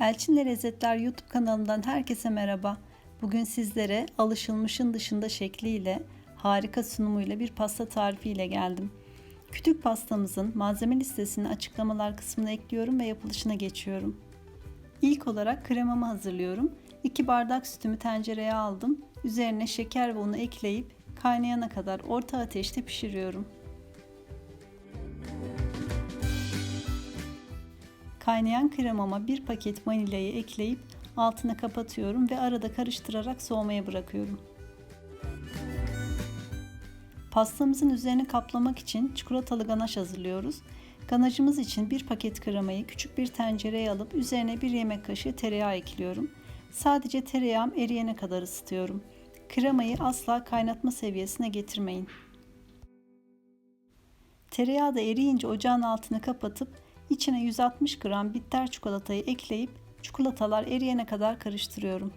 Elçinle Lezzetler YouTube kanalından herkese merhaba. Bugün sizlere alışılmışın dışında şekliyle, harika sunumuyla bir pasta tarifiyle geldim. Kütük pastamızın malzeme listesini açıklamalar kısmına ekliyorum ve yapılışına geçiyorum. İlk olarak kremamı hazırlıyorum. 2 bardak sütümü tencereye aldım. Üzerine şeker ve unu ekleyip kaynayana kadar orta ateşte pişiriyorum. Kaynayan kremama bir paket vanilyayı ekleyip altını kapatıyorum ve arada karıştırarak soğumaya bırakıyorum. Pastamızın üzerini kaplamak için çikolatalı ganaş hazırlıyoruz. Ganajımız için bir paket kremayı küçük bir tencereye alıp üzerine bir yemek kaşığı tereyağı ekliyorum. Sadece tereyağım eriyene kadar ısıtıyorum. Kremayı asla kaynatma seviyesine getirmeyin. Tereyağı da eriyince ocağın altını kapatıp İçine 160 gram bitter çikolatayı ekleyip çikolatalar eriyene kadar karıştırıyorum.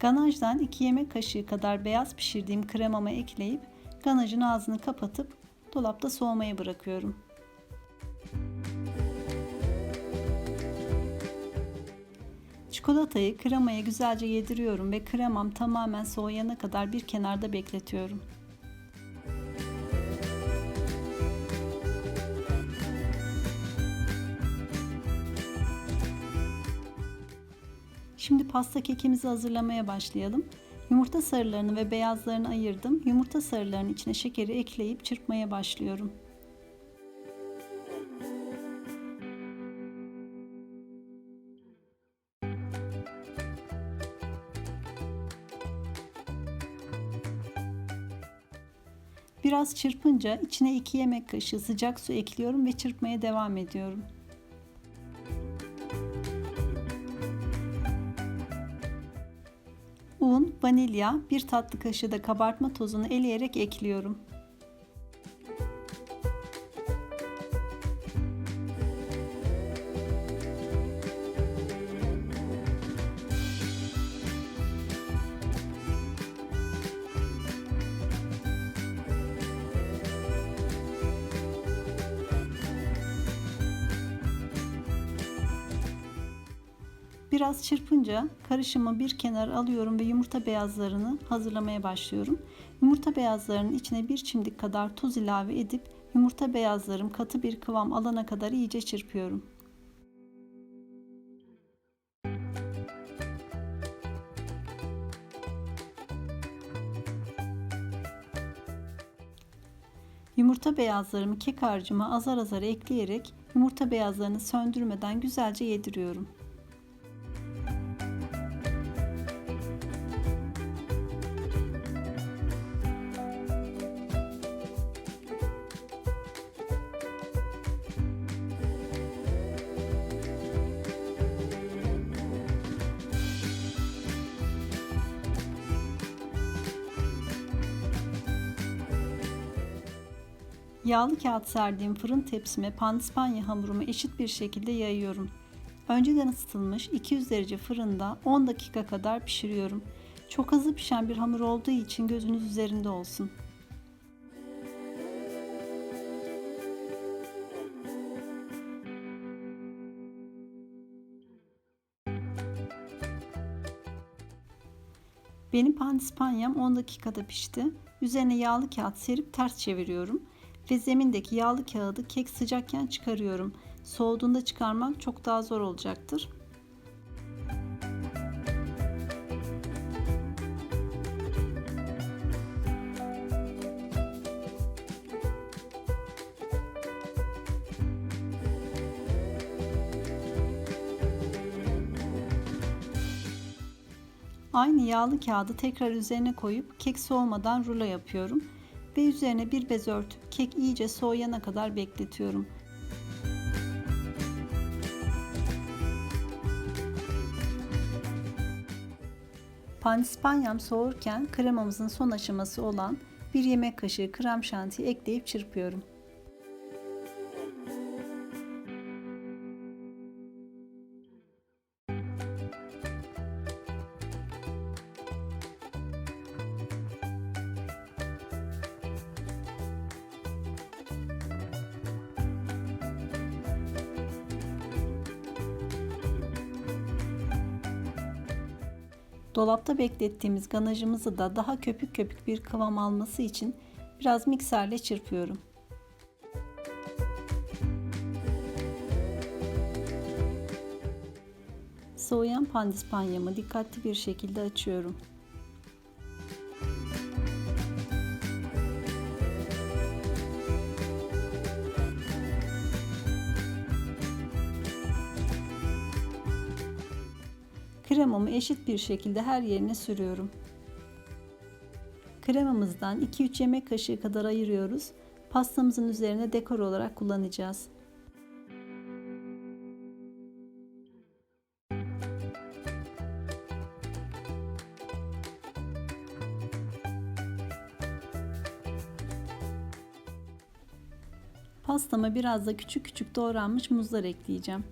Ganajdan 2 yemek kaşığı kadar beyaz pişirdiğim kremamı ekleyip ganajın ağzını kapatıp dolapta soğumaya bırakıyorum. Çikolatayı kremaya güzelce yediriyorum ve kremam tamamen soğuyana kadar bir kenarda bekletiyorum. Şimdi pasta kekimizi hazırlamaya başlayalım. Yumurta sarılarını ve beyazlarını ayırdım. Yumurta sarılarının içine şekeri ekleyip çırpmaya başlıyorum. Biraz çırpınca içine 2 yemek kaşığı sıcak su ekliyorum ve çırpmaya devam ediyorum. Un, vanilya, bir tatlı kaşığı da kabartma tozunu eleyerek ekliyorum. Biraz çırpınca karışımı bir kenara alıyorum ve yumurta beyazlarını hazırlamaya başlıyorum. Yumurta beyazlarının içine bir çimdik kadar tuz ilave edip yumurta beyazlarım katı bir kıvam alana kadar iyice çırpıyorum. Yumurta beyazlarımı kek harcıma azar azar ekleyerek yumurta beyazlarını söndürmeden güzelce yediriyorum. Yağlı kağıt serdiğim fırın tepsime pandispanya hamurumu eşit bir şekilde yayıyorum. Önceden ısıtılmış 200 derece fırında 10 dakika kadar pişiriyorum. Çok hızlı pişen bir hamur olduğu için gözünüz üzerinde olsun. Benim pandispanyam 10 dakikada pişti. Üzerine yağlı kağıt serip ters çeviriyorum ve zemindeki yağlı kağıdı kek sıcakken çıkarıyorum. Soğuduğunda çıkarmak çok daha zor olacaktır. Aynı yağlı kağıdı tekrar üzerine koyup kek soğumadan rulo yapıyorum ve üzerine bir bez örtüp kek iyice soğuyana kadar bekletiyorum. Pandispanyam soğurken kremamızın son aşaması olan bir yemek kaşığı krem şanti ekleyip çırpıyorum. Dolapta beklettiğimiz ganajımızı da daha köpük köpük bir kıvam alması için biraz mikserle çırpıyorum. Soğuyan pandispanyamı dikkatli bir şekilde açıyorum. Kremamı eşit bir şekilde her yerine sürüyorum. Kremamızdan 2-3 yemek kaşığı kadar ayırıyoruz. Pastamızın üzerine dekor olarak kullanacağız. Pastama biraz da küçük küçük doğranmış muzlar ekleyeceğim.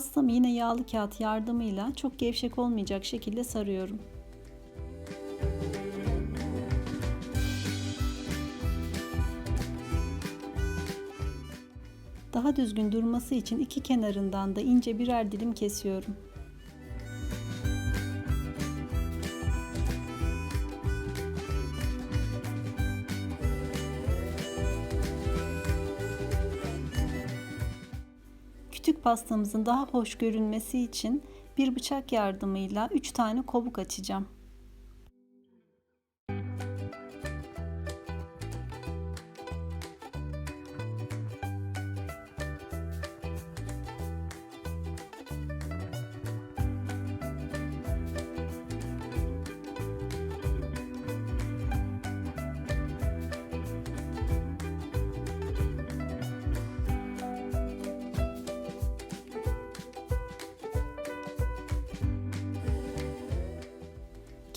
Pastamı yine yağlı kağıt yardımıyla çok gevşek olmayacak şekilde sarıyorum. Daha düzgün durması için iki kenarından da ince birer dilim kesiyorum. Kütük pastamızın daha hoş görünmesi için bir bıçak yardımıyla 3 tane kabuk açacağım.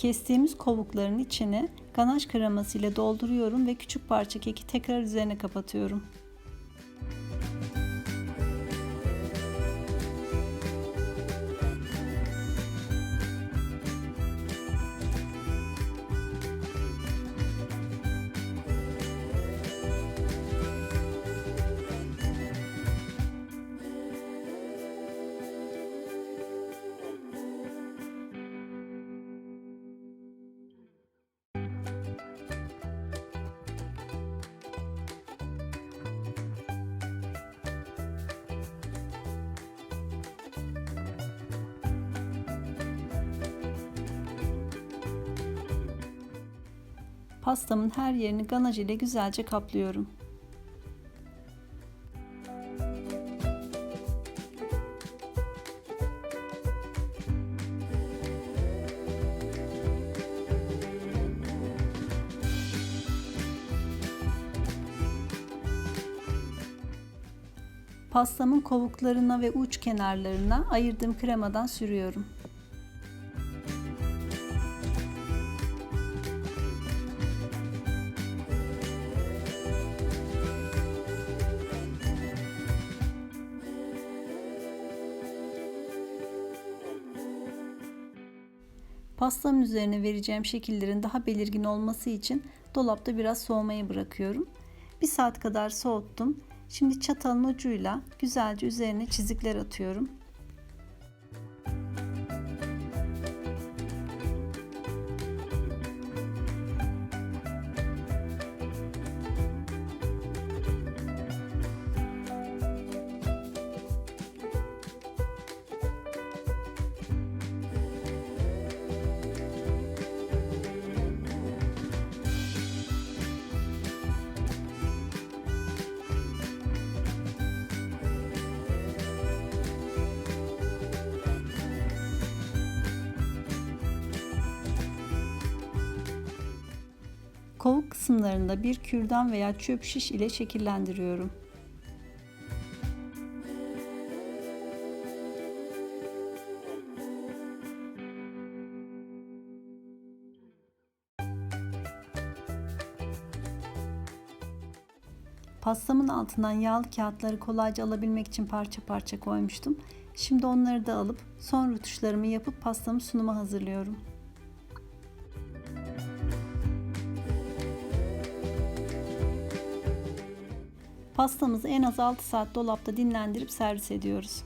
Kestiğimiz kovukların içine ganaj kreması ile dolduruyorum ve küçük parça keki tekrar üzerine kapatıyorum. Pastamın her yerini ganaj ile güzelce kaplıyorum. Pastamın kovuklarına ve uç kenarlarına ayırdığım kremadan sürüyorum. Pastamın üzerine vereceğim şekillerin daha belirgin olması için dolapta biraz soğumaya bırakıyorum. Bir saat kadar soğuttum. Şimdi çatalın ucuyla güzelce üzerine çizikler atıyorum. Kovuk kısımlarında bir kürdan veya çöp şiş ile şekillendiriyorum. Pastamın altından yağlı kağıtları kolayca alabilmek için parça parça koymuştum. Şimdi onları da alıp son rötuşlarımı yapıp pastamı sunuma hazırlıyorum. Pastamızı en az 6 saat dolapta dinlendirip servis ediyoruz.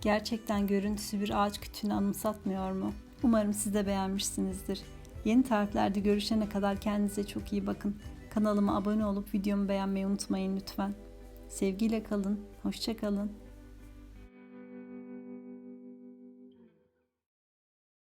Gerçekten görüntüsü bir ağaç kütüğünü anımsatmıyor mu? Umarım siz de beğenmişsinizdir. Yeni tariflerde görüşene kadar kendinize çok iyi bakın. Kanalıma abone olup videomu beğenmeyi unutmayın lütfen. Sevgiyle kalın, hoşça kalın.